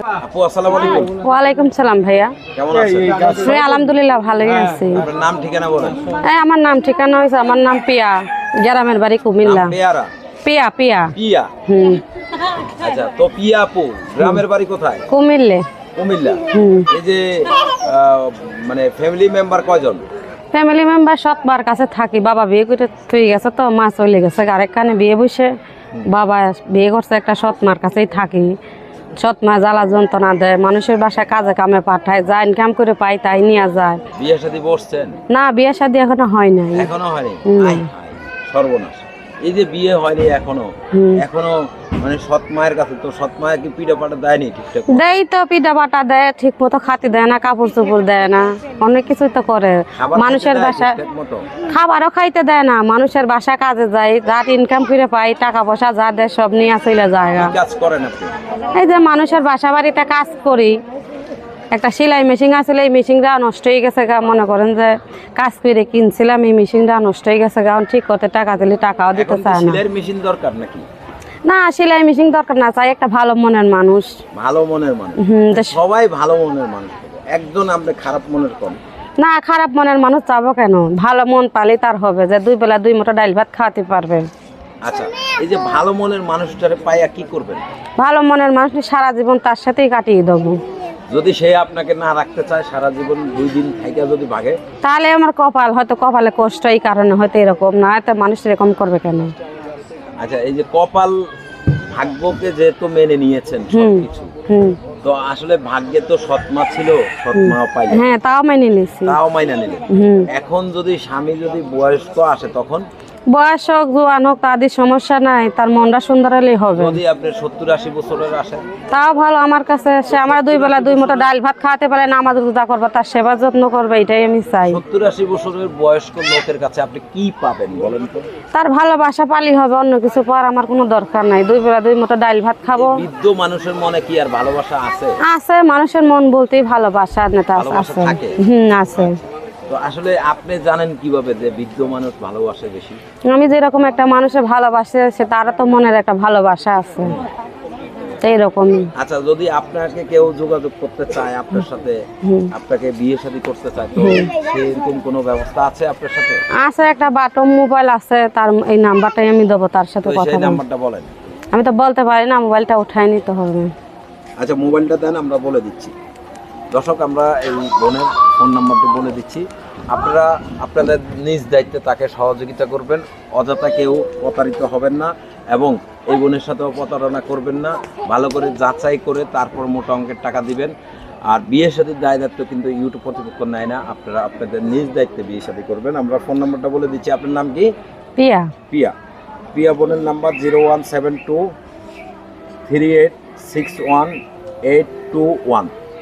আপু আসসালামু আলাইকুম। ওয়ালাইকুম সালাম ভাইয়া। কেমন আছেন? আমি আলহামদুলিল্লাহ ভালোই আছি। আপনার নাম ঠিকানা বলেন। আমার নাম ঠিকানা হয়েছে আমার নাম পিয়া। গ্রামের বাড়ি কুমিল্লা। পেয়ারা? পিয়া পিয়া। পিয়া? হুম। আচ্ছা তো পিয়া আপু গ্রামের বাড়ি কোথায়? কুমিল্লে। এই যে মানে ফ্যামিলি মেম্বার কয়জন? ফ্যামিলি মেম্বার সৎবার কাছে থাকি বাবা বিয়ে করে থুই গেছে তো মা চলে গেছে আরেকখানে বিয়ে বসে বাবা বিয়ে করছে একটা সৎ মার কাছেই থাকি। সৎ মা জ্বালা যন্ত্রণা দেয় মানুষের বাসায় কাজে কামে পাঠায় যা ইনকাম করে পাই তাই নিয়ে যায়। বিয়ে বসছেন? না বিয়ে শাদি এখনও হয় নাই। এখনও হয়নি? সর্বনাশ। এই যে বিয়ে হয়নি এখনও এখনও মানে সৎ মায়ের কাছে তো সৎ মায়ের কি পিঠা পাটা দেয়নি ঠিকঠাক দেয় তো পিঠা বাটা দেয় ঠিক মতো খাতি দেয় না কাপড় চোপড় দেয় না অনেক কিছুই তো করে। মানুষের মতো? খাবারও খাইতে দেয় না মানুষের বাসায় কাজে যায় যা ইনকাম করে পাই টাকা পয়সা যা দেয় সব নিয়ে চলে যায়। এই যে মানুষের বাসা বাড়িতে কাজ করি একটা সেলাই মেশিন আছিল এই মেশিনটা নষ্ট হয়ে গেছে গা। মনে করেন যে কাজ করে কিনছিলাম এই মেশিনটা নষ্ট হয়ে গেছে গা। ঠিক করতে টাকা দিলে টাকাও দিতে চায় না। মেশিন দরকার নাকি? না সেলাই মেশিন দরকার না চাই একটা ভালো মনের মানুষ। ভালো মনের মানুষ। সবাই ভালো মনের মানুষ। একজন আপনি খারাপ মনের কম। না খারাপ মনের মানুষ চাবো কেন? ভালো মন পালে তার হবে যে দুই বেলা দুই মোটা ডাল ভাত খাওয়াতে পারবে। আচ্ছা এই যে ভালো মনের মানুষটারে পাইয়া কি করবেন? ভালো মনের মানুষ সারা জীবন তার সাথেই কাটিয়ে দেবো। যদি সে আপনাকে না রাখতে চায় সারা জীবন দুই দিন থাইকা যদি ভাগে তাহলে আমার কপাল হয়তো কপালে কষ্ট এই কারণে হয়তো এরকম না এত মানুষ এরকম করবে কেন? আচ্ছা এই যে কপাল ভাগ্যকে যেহেতু মেনে নিয়েছেন সবকিছু তো আসলে ভাগ্যে তো সৎমা ছিল সৎমা পাইলেন। হ্যাঁ তাও মেনে নিছি। তাও মাইনা নিলেন। হুম। এখন যদি স্বামী যদি বয়স্ক আসে তখন বয়স হোক জোয়ান হোক তাদের সমস্যা নাই তার মনটা সুন্দর হলেই হবে। যদি আপনি সত্তর আশি বছরের আসেন। তাও ভালো আমার কাছে সে আমার দুই বেলা দুই মতো ডাল ভাত খাওয়াতে পারে নামাজ রোজা করবে তার সেবা যত্ন করবে এটাই আমি চাই। সত্তর আশি বছরের বয়স্ক লোকের কাছে আপনি কি পাবেন বলেন তো? তার ভালোবাসা পালি হবে অন্য কিছু পাওয়ার আমার কোনো দরকার নাই। দুই বেলা দুই মতো ডাল ভাত খাব। বৃদ্ধ মানুষের মনে কি আর ভালোবাসা আছে? আছে মানুষের মন বলতেই ভালোবাসা নেতা আছে। হুম আছে। তো আসলে আপনি জানেন কীভাবে যে বৃদ্ধ মানুষ ভালোবাসে বেশি? আমি যেরকম একটা মানুষের ভালোবাসে সে তারও তো মনের একটা ভালোবাসা আছে। এইরকমই। আচ্ছা যদি আপনাকে কেউ যোগাযোগ করতে চায় আপনার সাথে আপনাকে বিয়ে শাদী করতে চায় তো সেরকম কোনো ব্যবস্থা আছে আপনার সাথে? আছে একটা বাটম মোবাইল আছে তার এই নাম্বারটাই আমি দেবো তার সাথে তো কথা সেই নাম্বারটা বলেন। আমি তো বলতে পারি না মোবাইলটা উঠাই নিতে হবে। আচ্ছা মোবাইলটা দেন আমরা বলে দিচ্ছি। দর্শক আমরা এই বোনের ফোন নাম্বারটি বলে দিচ্ছি। আপনারা আপনাদের নিজ দায়িত্বে তাকে সহযোগিতা করবেন অযথা কেউ প্রতারিত হবেন না এবং এই বোনের সাথেও প্রতারণা করবেন না। ভালো করে যাচাই করে তারপর মোটা অঙ্কের টাকা দিবেন। আর বিয়ে শাদীর দায় দায়িত্ব কিন্তু ইউটিউব কর্তৃপক্ষ নেয় না। আপনারা আপনাদের নিজ দায়িত্বে বিয়ে শাদী করবেন। আমরা ফোন নাম্বারটা বলে দিচ্ছি। আপনার নাম কি? পিয়া পিয়া পিয়া বোনের number zero one seven two three eight six one eight two one.